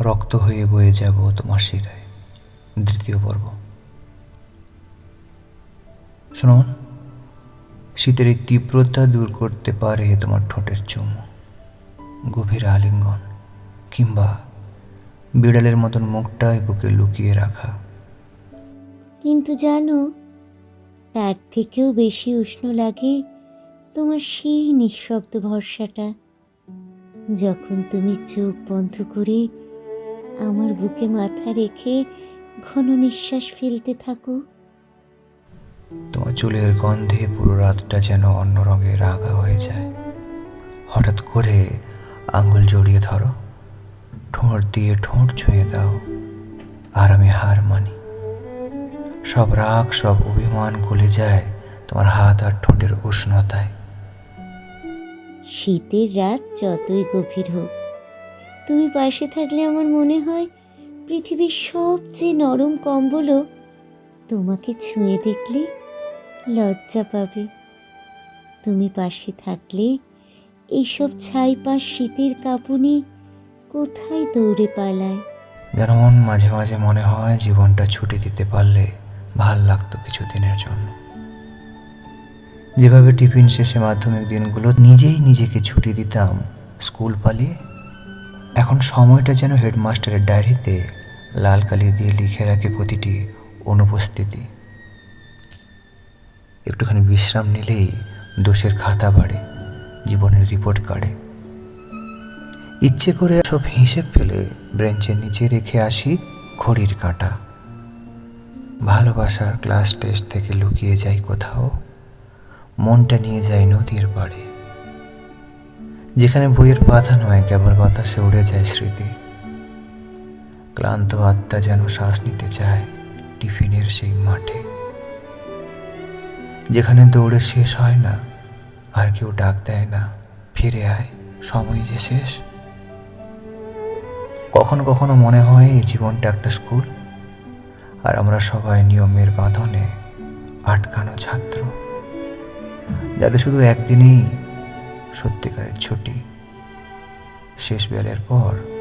রক্ত হয়ে বয়ে যাব তোমার শিরায়। দ্বিতীয় পর্ব। শুনুন, শীতের এই তীব্রতা দূর করতে পারে তোমার ঠোঁটের চুমু গভীর আলিঙ্গন, কিংবা বিড়ালের মতন মুখটাই বুকে লুকিয়ে রাখা। কিন্তু জানো, তার থেকেও বেশি উষ্ণ লাগে তোমার সেই নিঃশব্দ ভরসাটা, যখন তুমি চোখ বন্ধ করে আমার বুকে মাথা রেখে ঘন নিঃশ্বাস ফেলতে থাকো। তোমার চুলের গন্ধে পুরো রাতটা যেন অন্য রঙে রাগা হয়ে যায়। হঠাৎ করে আঙুল জড়িয়ে ধরো ঠোঁট দিয়ে ঠোঁট ছুঁয়ে দাও আর আমি হার মানি। সব রাগ সব অভিমান গলে যায় তোমার হাত আর ঠোঁটের উষ্ণতায়। শীতের রাত যতই গভীর হোক তুমি পাশে থাকলে আমার মনে হয় পৃথিবীর সবচেয়ে নরম কম্বলও তোমাকে ছুঁয়ে দেখলে লজ্জা পাবে। তুমি পাশে থাকলে এইসব ছাই পাশ শীতের কাঁপুনি কোথায় দৌড়ে পালায়? যেমন মাঝে মাঝে মনে হয় জীবনটা ছুটি দিতে পারলে ভালো লাগতো কিছুদিনের জন্য। যেভাবে টিফিন শেষে মাধ্যমিক দিনগুলো নিজেই নিজেকে ছুটি দিতাম, স্কুল পালিয়ে এখন সময়টা যেন হেডমাস্টারের ডায়েরিতে লাল কালি দিয়ে লিখে রাখে প্রতিটি অনুপস্থিতি। একটুখানি বিশ্রাম নিলেই দোষের খাতা বাড়ে, জীবনের রিপোর্ট কার্ডে ইচ্ছে করে সব হিসেব ফেলে ব্রেঞ্চের নিচে রেখে আসি ঘড়ির কাঁটা। ভালোবাসার ক্লাস টেস্ট থেকে লুকিয়ে যাই কোথাও, মনটা নিয়ে যায় নদীর পাড়ে। যেখানে বইয়ের পাতা নয়, কেবল বাতাসে উড়ে যায় স্মৃতি। ক্লান্ত আত্মা যেন শ্বাস নিতে চায় টিফিনের সেই মাঠে। যেখানে দৌড়ে শেষ হয় না, আর কেউ ডাক দেয় না, ফিরে আয়, সময় যে শেষ। কখনো কখনো মনে হয় এই জীবনটা একটা স্কুল, আর আমরা সবাই নিয়মের বাঁধনে আটকানো ছাত্র। যাদের শুধু একদিনেই সত্যিকারের ছুটি। শেষ বেলের পর